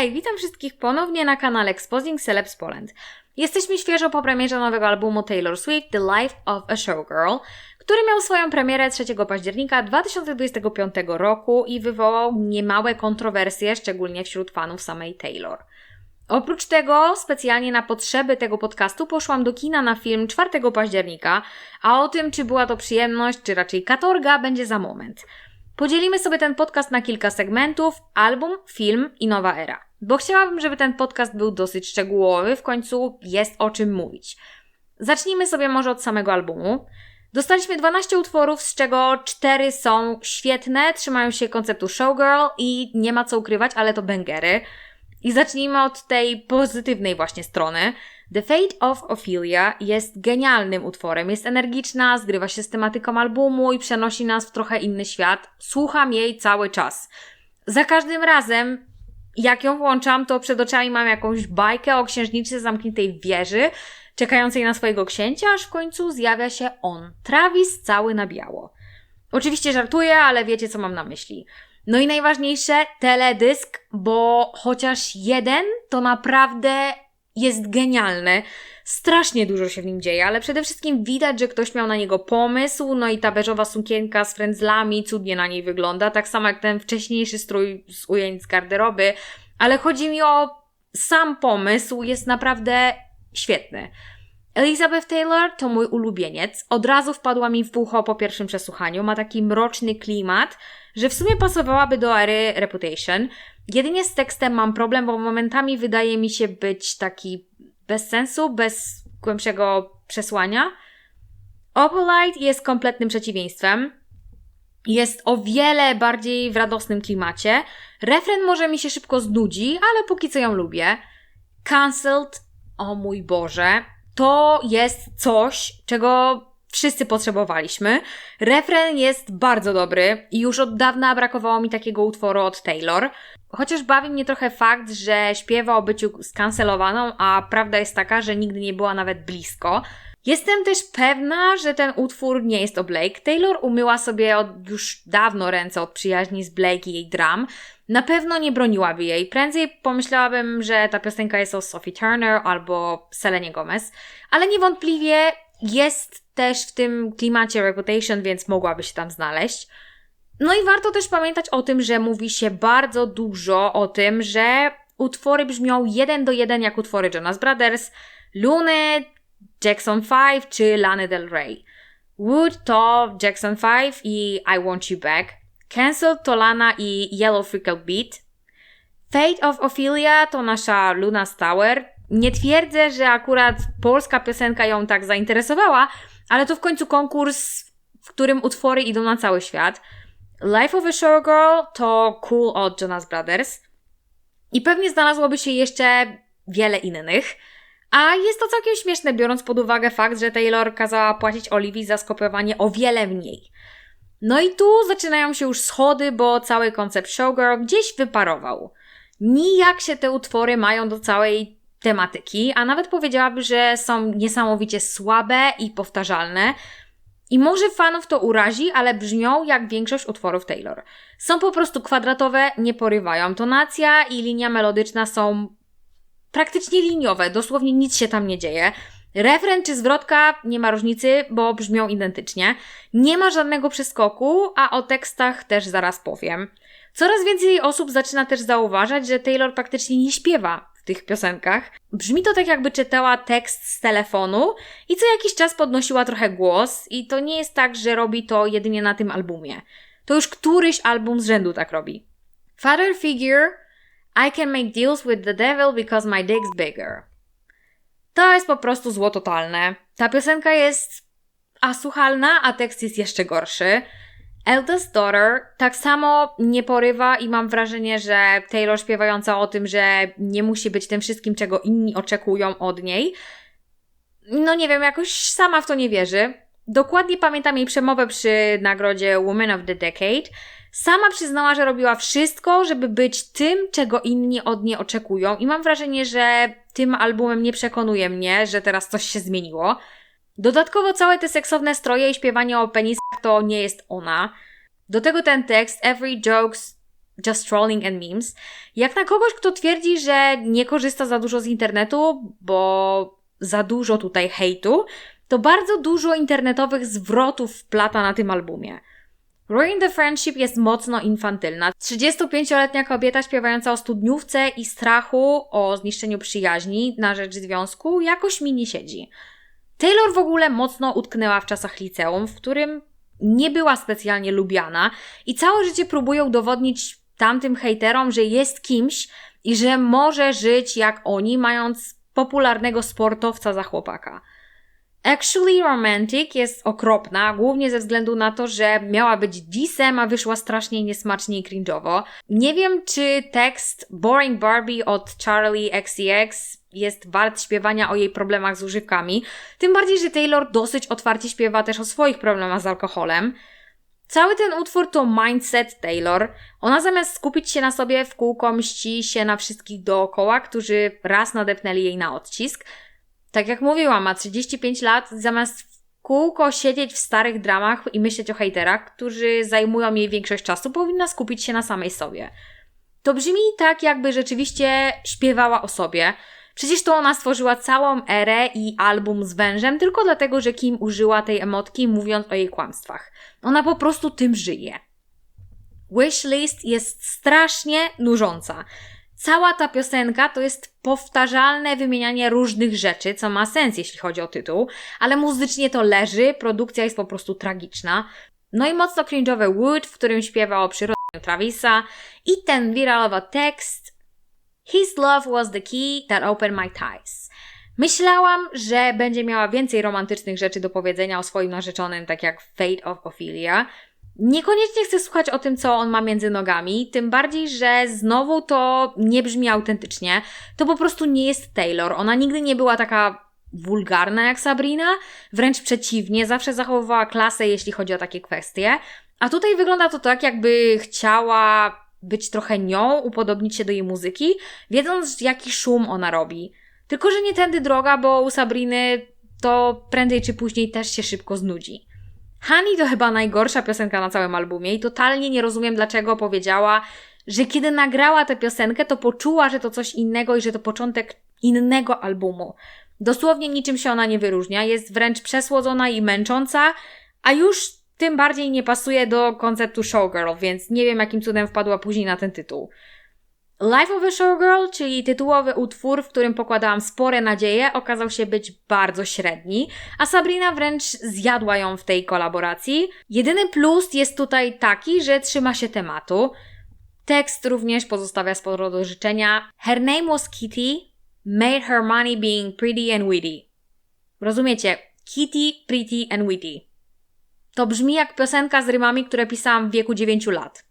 Hej, witam wszystkich ponownie na kanale Exposing Celebs Poland. Jesteśmy świeżo po premierze nowego albumu Taylor Swift The Life of a Showgirl, który miał swoją premierę 3 października 2025 roku i wywołał niemałe kontrowersje, szczególnie wśród fanów samej Taylor. Oprócz tego, specjalnie na potrzeby tego podcastu poszłam do kina na film 4 października, a o tym, czy była to przyjemność, czy raczej katorga, będzie za moment. Podzielimy sobie ten podcast na kilka segmentów: album, film i nowa era. Bo chciałabym, żeby ten podcast był dosyć szczegółowy, w końcu jest o czym mówić. Zacznijmy sobie może od samego albumu. Dostaliśmy 12 utworów, z czego 4 są świetne, trzymają się konceptu showgirl i nie ma co ukrywać, ale to bangery. I zacznijmy od tej pozytywnej właśnie strony. The Fate of Ophelia jest genialnym utworem, jest energiczna, zgrywa się z tematyką albumu i przenosi nas w trochę inny świat. Słucham jej cały czas. Za każdym razem, jak ją włączam, to przed oczami mam jakąś bajkę o księżniczce zamkniętej w wieży, czekającej na swojego księcia, aż w końcu zjawia się on, Travis cały na biało. Oczywiście żartuję, ale wiecie co mam na myśli. No i najważniejsze, teledysk, bo chociaż jeden to naprawdę jest genialny. Strasznie dużo się w nim dzieje, ale przede wszystkim widać, że ktoś miał na niego pomysł, no i ta beżowa sukienka z frędzlami cudnie na niej wygląda, tak samo jak ten wcześniejszy strój z ujęć z garderoby, ale chodzi mi o sam pomysł, jest naprawdę świetny. Elizabeth Taylor to mój ulubieniec. Od razu wpadła mi w ucho po pierwszym przesłuchaniu. Ma taki mroczny klimat, że w sumie pasowałaby do ery Reputation. Jedynie z tekstem mam problem, bo momentami wydaje mi się być taki bez sensu, bez głębszego przesłania. Opalite jest kompletnym przeciwieństwem. Jest o wiele bardziej w radosnym klimacie. Refren może mi się szybko znudzi, ale póki co ją lubię. Cancelled, o mój Boże, to jest coś, czego wszyscy potrzebowaliśmy. Refren jest bardzo dobry i już od dawna brakowało mi takiego utworu od Taylor. Chociaż bawi mnie trochę fakt, że śpiewa o byciu skancelowaną, a prawda jest taka, że nigdy nie była nawet blisko. Jestem też pewna, że ten utwór nie jest o Blake. Taylor umyła sobie od już dawno ręce od przyjaźni z Blake i jej dram. Na pewno nie broniłaby jej. Prędzej pomyślałabym, że ta piosenka jest o Sophie Turner albo Selenie Gomez, ale niewątpliwie jest też w tym klimacie Reputation, więc mogłaby się tam znaleźć. No i warto też pamiętać o tym, że mówi się bardzo dużo o tym, że utwory brzmią jeden do jeden jak utwory Jonas Brothers, Luny, Jackson 5 czy Lana Del Rey. Wood to Jackson 5 i I Want You Back. Cancel to Lana i Yellow Freckle Beat. Fate of Ophelia to nasza Luna Tower. Nie twierdzę, że akurat polska piosenka ją tak zainteresowała, ale to w końcu konkurs, w którym utwory idą na cały świat. Life of a Showgirl to Cool od Jonas Brothers. I pewnie znalazłoby się jeszcze wiele innych. A jest to całkiem śmieszne, biorąc pod uwagę fakt, że Taylor kazała płacić Oliwii za skopiowanie o wiele mniej. No i tu zaczynają się już schody, bo cały koncept Showgirl gdzieś wyparował. Nijak się te utwory mają do całej tematyki, a nawet powiedziałaby, że są niesamowicie słabe i powtarzalne. I może fanów to urazi, ale brzmią jak większość utworów Taylor. Są po prostu kwadratowe, nie porywają. Tonacja i linia melodyczna są praktycznie liniowe, dosłownie nic się tam nie dzieje. Refren czy zwrotka nie ma różnicy, bo brzmią identycznie. Nie ma żadnego przeskoku, a o tekstach też zaraz powiem. Coraz więcej osób zaczyna też zauważać, że Taylor praktycznie nie śpiewa tych piosenkach. Brzmi to tak, jakby czytała tekst z telefonu i co jakiś czas podnosiła trochę głos, i to nie jest tak, że robi to jedynie na tym albumie. To już któryś album z rzędu tak robi. Father Figure I can make deals with the devil because my dick's bigger. To jest po prostu zło totalne. Ta piosenka jest asłuchalna, a tekst jest jeszcze gorszy. Eldest Daughter tak samo nie porywa i mam wrażenie, że Taylor śpiewająca o tym, że nie musi być tym wszystkim, czego inni oczekują od niej, no nie wiem, jakoś sama w to nie wierzy. Dokładnie pamiętam jej przemowę przy nagrodzie Woman of the Decade. Sama przyznała, że robiła wszystko, żeby być tym, czego inni od niej oczekują, i mam wrażenie, że tym albumem nie przekonuje mnie, że teraz coś się zmieniło. Dodatkowo całe te seksowne stroje i śpiewanie o to nie jest ona. Do tego ten tekst Every joke's just trolling and memes. Jak na kogoś, kto twierdzi, że nie korzysta za dużo z internetu, bo za dużo tutaj hejtu, to bardzo dużo internetowych zwrotów wplata na tym albumie. Ruin the Friendship jest mocno infantylna. 35-letnia kobieta śpiewająca o studniówce i strachu o zniszczeniu przyjaźni na rzecz związku jakoś mi nie siedzi. Taylor w ogóle mocno utknęła w czasach liceum, w którym nie była specjalnie lubiana i całe życie próbuje udowodnić tamtym hejterom, że jest kimś i że może żyć jak oni, mając popularnego sportowca za chłopaka. Actually Romantic jest okropna, głównie ze względu na to, że miała być disem, a wyszła strasznie niesmacznie i cringe'owo. Nie wiem, czy tekst Boring Barbie od Charlie XCX jest wart śpiewania o jej problemach z używkami, tym bardziej, że Taylor dosyć otwarcie śpiewa też o swoich problemach z alkoholem. Cały ten utwór to mindset Taylor. Ona zamiast skupić się na sobie w kółko mści się na wszystkich dookoła, którzy raz nadepnęli jej na odcisk. Tak jak mówiłam, ma 35 lat, zamiast w kółko siedzieć w starych dramach i myśleć o hejterach, którzy zajmują jej większość czasu, powinna skupić się na samej sobie. To brzmi tak, jakby rzeczywiście śpiewała o sobie. Przecież to ona stworzyła całą erę i album z wężem tylko dlatego, że Kim użyła tej emotki mówiąc o jej kłamstwach. Ona po prostu tym żyje. Wishlist jest strasznie nużąca. Cała ta piosenka to jest powtarzalne wymienianie różnych rzeczy, co ma sens, jeśli chodzi o tytuł, ale muzycznie to leży, produkcja jest po prostu tragiczna. No i mocno cringe'owy Wood, w którym śpiewa o przyrodzeniu Travisa i ten wiralowy tekst His love was the key that opened my ties. Myślałam, że będzie miała więcej romantycznych rzeczy do powiedzenia o swoim narzeczonym, tak jak Fate of Ophelia, Niekoniecznie chcę słuchać o tym, co on ma między nogami, tym bardziej, że znowu to nie brzmi autentycznie. To po prostu nie jest Taylor. Ona nigdy nie była taka wulgarna jak Sabrina, wręcz przeciwnie, zawsze zachowywała klasę, jeśli chodzi o takie kwestie. A tutaj wygląda to tak, jakby chciała być trochę nią, upodobnić się do jej muzyki, wiedząc, jaki szum ona robi. Tylko, że nie tędy droga, bo u Sabriny to prędzej czy później też się szybko znudzi. Honey to chyba najgorsza piosenka na całym albumie i totalnie nie rozumiem, dlaczego powiedziała, że kiedy nagrała tę piosenkę, to poczuła, że to coś innego i że to początek innego albumu. Dosłownie niczym się ona nie wyróżnia, jest wręcz przesłodzona i męcząca, a już tym bardziej nie pasuje do konceptu showgirl, więc nie wiem jakim cudem wpadła później na ten tytuł. Life of a Showgirl, czyli tytułowy utwór, w którym pokładałam spore nadzieje, okazał się być bardzo średni, a Sabrina wręcz zjadła ją w tej kolaboracji. Jedyny plus jest tutaj taki, że trzyma się tematu. Tekst również pozostawia sporo do życzenia. Her name was Kitty, made her money being pretty and witty. Rozumiecie? Kitty, pretty and witty. To brzmi jak piosenka z rymami, które pisałam w wieku 9 lat.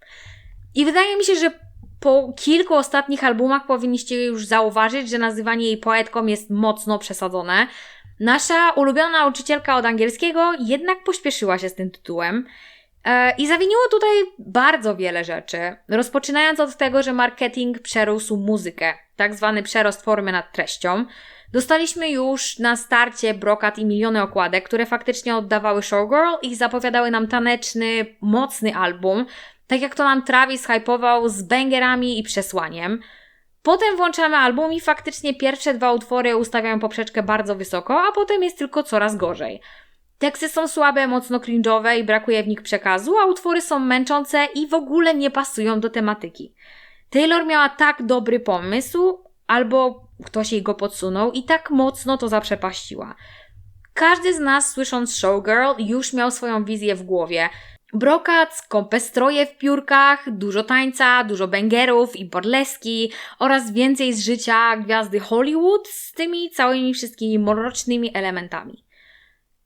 I wydaje mi się, że po kilku ostatnich albumach powinniście już zauważyć, że nazywanie jej poetką jest mocno przesadzone. Nasza ulubiona nauczycielka od angielskiego jednak pośpieszyła się z tym tytułem. E, I zawiniło tutaj bardzo wiele rzeczy. Rozpoczynając od tego, że marketing przerósł muzykę, tak zwany przerost formy nad treścią. Dostaliśmy już na starcie brokat i miliony okładek, które faktycznie oddawały Showgirl i zapowiadały nam taneczny, mocny album, tak jak to nam Travis hypował z bangerami i przesłaniem. Potem włączamy album i faktycznie pierwsze dwa utwory ustawiają poprzeczkę bardzo wysoko, a potem jest tylko coraz gorzej. Teksty są słabe, mocno cringe'owe i brakuje w nich przekazu, a utwory są męczące i w ogóle nie pasują do tematyki. Taylor miała tak dobry pomysł, albo ktoś jej go podsunął i tak mocno to zaprzepaściła. Każdy z nas, słysząc Showgirl, już miał swoją wizję w głowie. Brokat, skąpe stroje w piórkach, dużo tańca, dużo bangerów i burleski oraz więcej z życia gwiazdy Hollywood z tymi całymi wszystkimi mrocznymi elementami.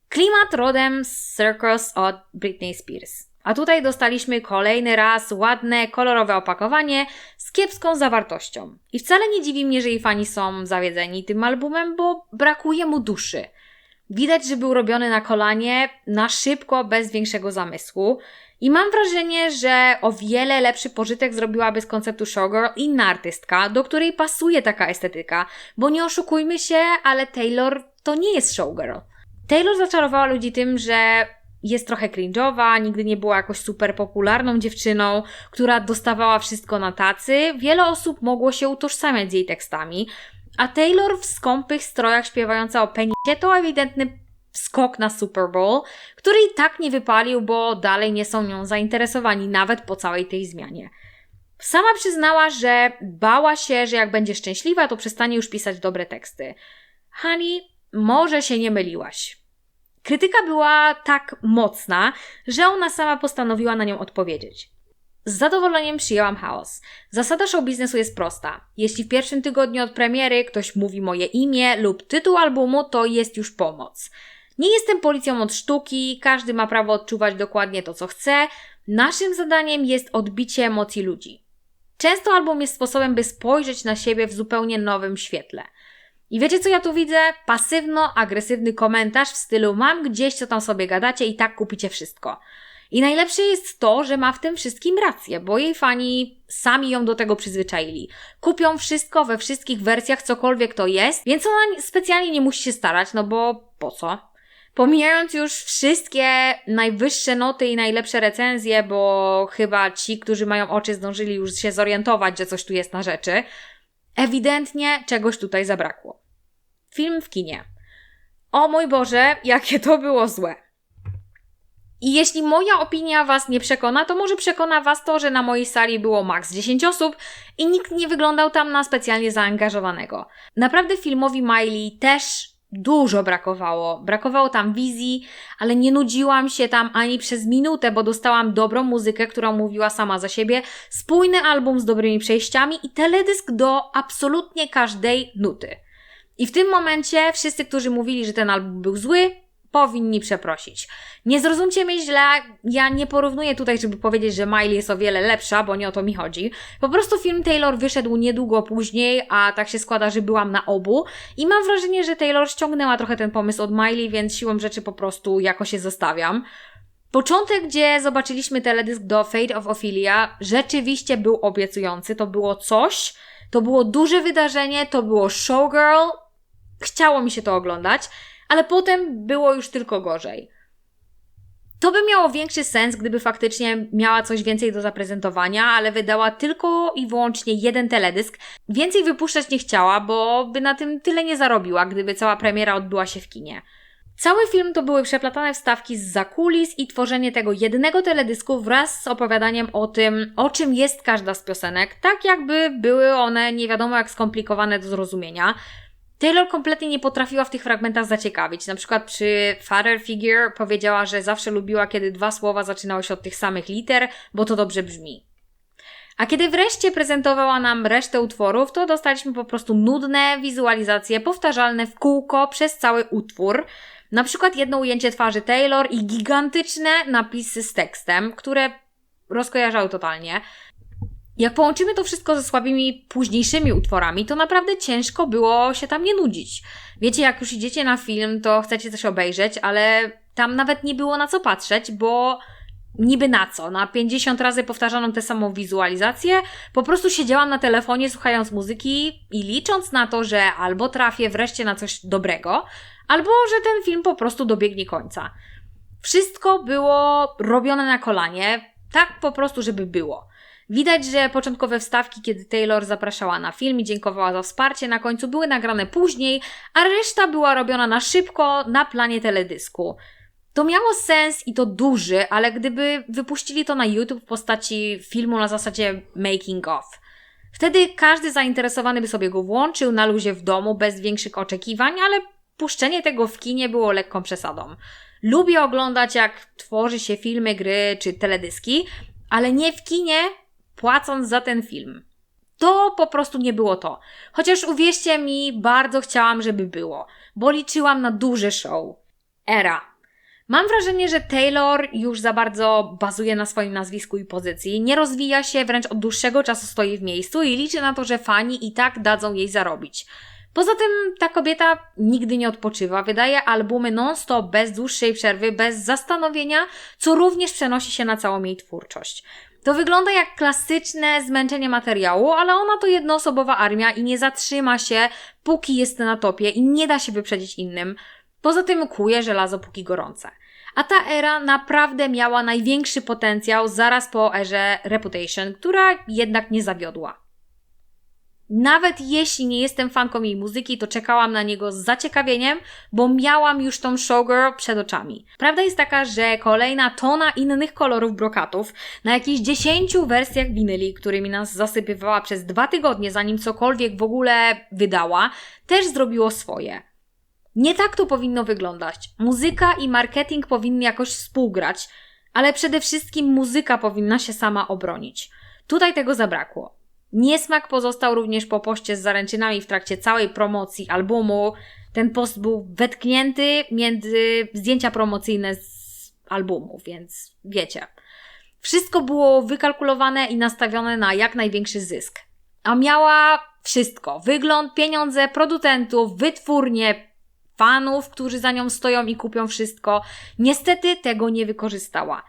Klimat rodem z Circus od Britney Spears. A tutaj dostaliśmy kolejny raz ładne, kolorowe opakowanie z kiepską zawartością. I wcale nie dziwi mnie, że jej fani są zawiedzeni tym albumem, bo brakuje mu duszy. Widać, że był robiony na kolanie, na szybko, bez większego zamysłu. I mam wrażenie, że o wiele lepszy pożytek zrobiłaby z konceptu showgirl inna artystka, do której pasuje taka estetyka, bo nie oszukujmy się, ale Taylor to nie jest showgirl. Taylor zaczarowała ludzi tym, że jest trochę cringe'owa, nigdy nie była jakoś super popularną dziewczyną, która dostawała wszystko na tacy. Wiele osób mogło się utożsamiać z jej tekstami, a Taylor w skąpych strojach śpiewająca o penisie to ewidentny skok na Super Bowl, który i tak nie wypalił, bo dalej nie są nią zainteresowani, nawet po całej tej zmianie. Sama przyznała, że bała się, że jak będzie szczęśliwa, to przestanie już pisać dobre teksty. Honey, może się nie myliłaś. Krytyka była tak mocna, że ona sama postanowiła na nią odpowiedzieć. Z zadowoleniem przyjęłam chaos. Zasada show biznesu jest prosta. Jeśli w pierwszym tygodniu od premiery ktoś mówi moje imię lub tytuł albumu, to jest już pomoc. Nie jestem policją od sztuki, każdy ma prawo odczuwać dokładnie to, co chce. Naszym zadaniem jest odbicie emocji ludzi. Często album jest sposobem, by spojrzeć na siebie w zupełnie nowym świetle. I wiecie, co ja tu widzę? Pasywno-agresywny komentarz w stylu mam gdzieś, co tam sobie gadacie i tak kupicie wszystko. I najlepsze jest to, że ma w tym wszystkim rację, bo jej fani sami ją do tego przyzwyczaili. Kupią wszystko we wszystkich wersjach, cokolwiek to jest, więc ona specjalnie nie musi się starać, no bo po co? Pomijając już wszystkie najwyższe noty i najlepsze recenzje, bo chyba ci, którzy mają oczy, zdążyli już się zorientować, że coś tu jest na rzeczy, ewidentnie czegoś tutaj zabrakło. Film w kinie. O mój Boże, jakie to było złe. I jeśli moja opinia Was nie przekona, to może przekona Was to, że na mojej sali było maks 10 osób i nikt nie wyglądał tam na specjalnie zaangażowanego. Naprawdę filmowi Miley też dużo brakowało. Brakowało tam wizji, ale nie nudziłam się tam ani przez minutę, bo dostałam dobrą muzykę, która mówiła sama za siebie, spójny album z dobrymi przejściami i teledysk do absolutnie każdej nuty. I w tym momencie wszyscy, którzy mówili, że ten album był zły, powinni przeprosić. Nie zrozumcie mnie źle, ja nie porównuję tutaj, żeby powiedzieć, że Miley jest o wiele lepsza, bo nie o to mi chodzi. Po prostu film Taylor wyszedł niedługo później, a tak się składa, że byłam na obu i mam wrażenie, że Taylor ściągnęła trochę ten pomysł od Miley, więc siłą rzeczy po prostu jakoś się zostawiam. Początek, gdzie zobaczyliśmy teledysk do Fate of Ophelia, rzeczywiście był obiecujący. To było coś, to było duże wydarzenie, to było showgirl. Chciało mi się to oglądać ale potem było już tylko gorzej. To by miało większy sens, gdyby faktycznie miała coś więcej do zaprezentowania, ale wydała tylko i wyłącznie jeden teledysk. Więcej wypuszczać nie chciała, bo by na tym tyle nie zarobiła, gdyby cała premiera odbyła się w kinie. Cały film to były przeplatane wstawki z zakulis i tworzenie tego jednego teledysku wraz z opowiadaniem o tym, o czym jest każda z piosenek, tak jakby były one nie wiadomo jak skomplikowane do zrozumienia. Taylor kompletnie nie potrafiła w tych fragmentach zaciekawić. Na przykład przy Father Figure powiedziała, że zawsze lubiła, kiedy dwa słowa zaczynały się od tych samych liter, bo to dobrze brzmi. A kiedy wreszcie prezentowała nam resztę utworów, to dostaliśmy po prostu nudne wizualizacje powtarzalne w kółko przez cały utwór. Na przykład jedno ujęcie twarzy Taylor i gigantyczne napisy z tekstem, które rozkojarzały totalnie. Jak połączymy to wszystko ze słabymi późniejszymi utworami, to naprawdę ciężko było się tam nie nudzić. Wiecie, jak już idziecie na film, to chcecie coś obejrzeć, ale tam nawet nie było na co patrzeć, bo niby na co? Na 50 razy powtarzaną tę samą wizualizację. Po prostu siedziałam na telefonie słuchając muzyki i licząc na to, że albo trafię wreszcie na coś dobrego, albo że ten film po prostu dobiegnie końca. Wszystko było robione na kolanie, tak po prostu, żeby było. Widać, że początkowe wstawki, kiedy Taylor zapraszała na film i dziękowała za wsparcie, na końcu były nagrane później, a reszta była robiona na szybko na planie teledysku. To miało sens i to duży, ale gdyby wypuścili to na YouTube w postaci filmu na zasadzie making of. Wtedy każdy zainteresowany by sobie go włączył na luzie w domu bez większych oczekiwań, ale puszczenie tego w kinie było lekką przesadą. Lubię oglądać, jak tworzy się filmy, gry czy teledyski, ale nie w kinie, płacąc za ten film. To po prostu nie było to. Chociaż uwierzcie mi, bardzo chciałam, żeby było, bo liczyłam na duże show. Era. Mam wrażenie, że Taylor już za bardzo bazuje na swoim nazwisku i pozycji, nie rozwija się, wręcz od dłuższego czasu stoi w miejscu i liczy na to, że fani i tak dadzą jej zarobić. Poza tym ta kobieta nigdy nie odpoczywa, wydaje albumy non-stop, bez dłuższej przerwy, bez zastanowienia, co również przenosi się na całą jej twórczość. To wygląda jak klasyczne zmęczenie materiału, ale ona to jednoosobowa armia i nie zatrzyma się, póki jest na topie i nie da się wyprzedzić innym. Poza tym kuje żelazo póki gorące. A ta era naprawdę miała największy potencjał zaraz po erze Reputation, która jednak nie zawiodła. Nawet jeśli nie jestem fanką jej muzyki, to czekałam na niego z zaciekawieniem, bo miałam już tą showgirl przed oczami. Prawda jest taka, że kolejna tona innych kolorów brokatów na jakichś 10 wersjach winyli, którymi nas zasypywała przez dwa tygodnie, zanim cokolwiek w ogóle wydała, też zrobiło swoje. Nie tak to powinno wyglądać. Muzyka i marketing powinny jakoś współgrać, ale przede wszystkim muzyka powinna się sama obronić. Tutaj tego zabrakło. Niesmak pozostał również po poście z zaręczynami w trakcie całej promocji albumu. Ten post był wetknięty między zdjęcia promocyjne z albumu, więc wiecie. Wszystko było wykalkulowane i nastawione na jak największy zysk. A miała wszystko: wygląd, pieniądze, producentów, wytwórnie, fanów, którzy za nią stoją i kupią wszystko. Niestety tego nie wykorzystała.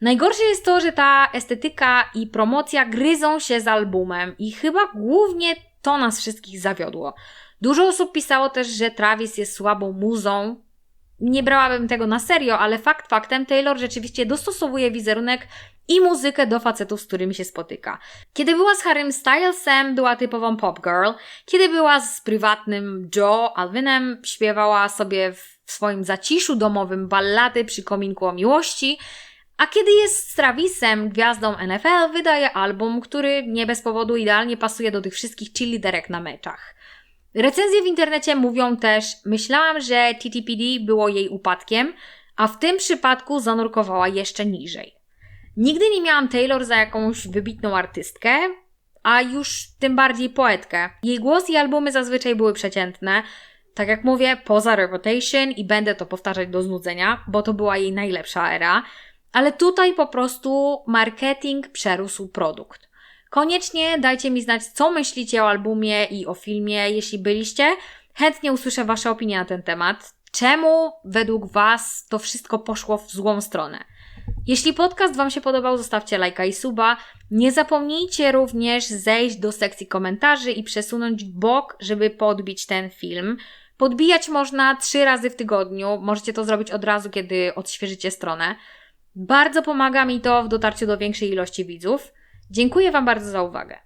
Najgorsze jest to, że ta estetyka i promocja gryzą się z albumem i chyba głównie to nas wszystkich zawiodło. Dużo osób pisało też, że Travis jest słabą muzą. Nie brałabym tego na serio, ale fakt faktem Taylor rzeczywiście dostosowuje wizerunek i muzykę do facetów, z którymi się spotyka. Kiedy była z Harrym Stylesem, była typową pop girl. Kiedy była z prywatnym Joe Alvinem, śpiewała sobie w swoim zaciszu domowym ballady przy kominku o miłości. A kiedy jest z Travisem, gwiazdą NFL, wydaje album, który nie bez powodu idealnie pasuje do tych wszystkich cheerleaderek na meczach. Recenzje w internecie mówią też, myślałam, że TTPD było jej upadkiem, a w tym przypadku zanurkowała jeszcze niżej. Nigdy nie miałam Taylor za jakąś wybitną artystkę, a już tym bardziej poetkę. Jej głos i albumy zazwyczaj były przeciętne, tak jak mówię, poza Reputation i będę to powtarzać do znudzenia, bo to była jej najlepsza era. Ale tutaj po prostu marketing przerósł produkt. Koniecznie dajcie mi znać, co myślicie o albumie i o filmie, jeśli byliście. Chętnie usłyszę Wasze opinie na ten temat. Czemu według Was to wszystko poszło w złą stronę? Jeśli podcast Wam się podobał, zostawcie lajka i suba. Nie zapomnijcie również zejść do sekcji komentarzy i przesunąć w bok, żeby podbić ten film. Podbijać można trzy razy w tygodniu. Możecie to zrobić od razu, kiedy odświeżycie stronę. Bardzo pomaga mi to w dotarciu do większej ilości widzów. Dziękuję Wam bardzo za uwagę.